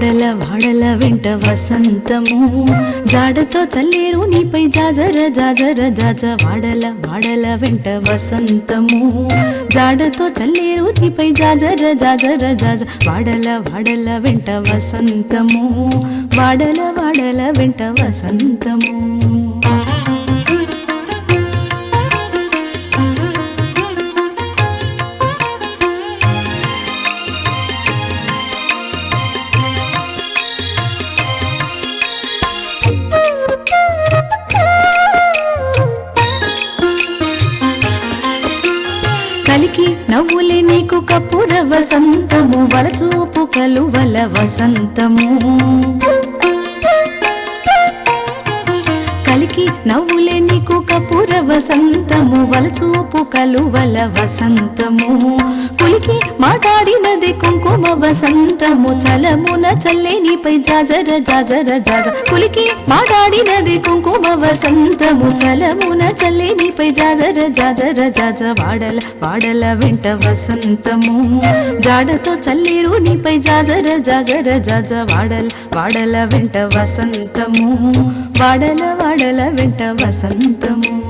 వాడల వాడల వెంట వసంతము. జాడతో చల్లేరు నీపై జాజర జాజర జాజ వాడల వాడల వెంట వసంతము. జాడతో చల్లేరు నీపై జాజర జాజర జాజ వాడల వాడల వెంట వసంతము. వాడల వాడల వెంట వసంతము. కలికి నవ్వులే నీకు కపుర వసంతము వలచూపు కలువల వసంతము. వసంతము వలచూపు కలువల వసంతము. కులికి మాట్లాడినది కుంకుమ వసంతము చలమున చల్లే నీపై జాజర జాజర జాజ. కులికి మాట్లాడినది కుంకుమ వసంతము చలమున చల్లే నీపై జాజర జాజర జాజ. వాడల వాడల వెంట వసంతము. జాడతో చల్లేరు నీపై జాజర జాజర జాజ. వాడల వాడల వెంట వసంతము. వాడల వాడల వెంట వసంతము.